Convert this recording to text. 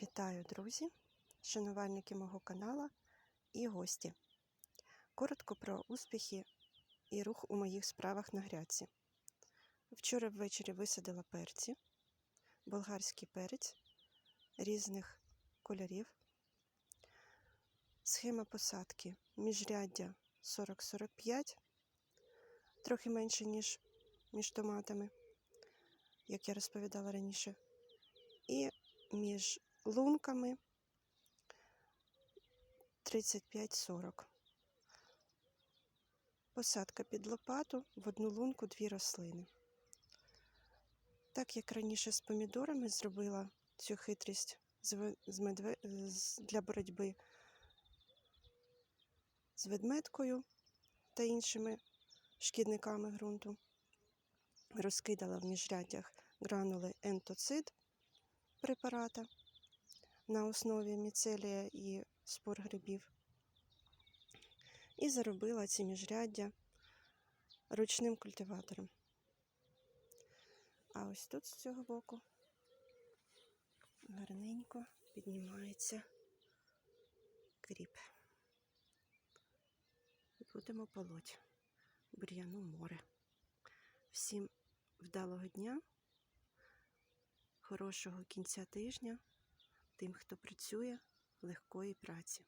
Вітаю, друзі, шанувальники мого канала і гості. Коротко про успіхи і рух у моїх справах на грядці. Вчора ввечері висадила перці, болгарський перець різних кольорів. Схема посадки міжряддя 40-45, трохи менше, ніж між томатами, як я розповідала раніше. І між лунками 35-40. Посадка під лопату в одну лунку дві рослини. Так як раніше з помідорами зробила цю хитрість для боротьби з ведмедкою та іншими шкідниками ґрунту, розкидала в міжряддях гранули ентоцид препарата на основі міцелія і спор грибів. І заробила ці міжряддя ручним культиватором. А ось тут з цього боку гарненько піднімається кріп. Будемо полоть бур'яну море. Всім вдалого дня, хорошого кінця тижня тим, хто працює, легкої праці.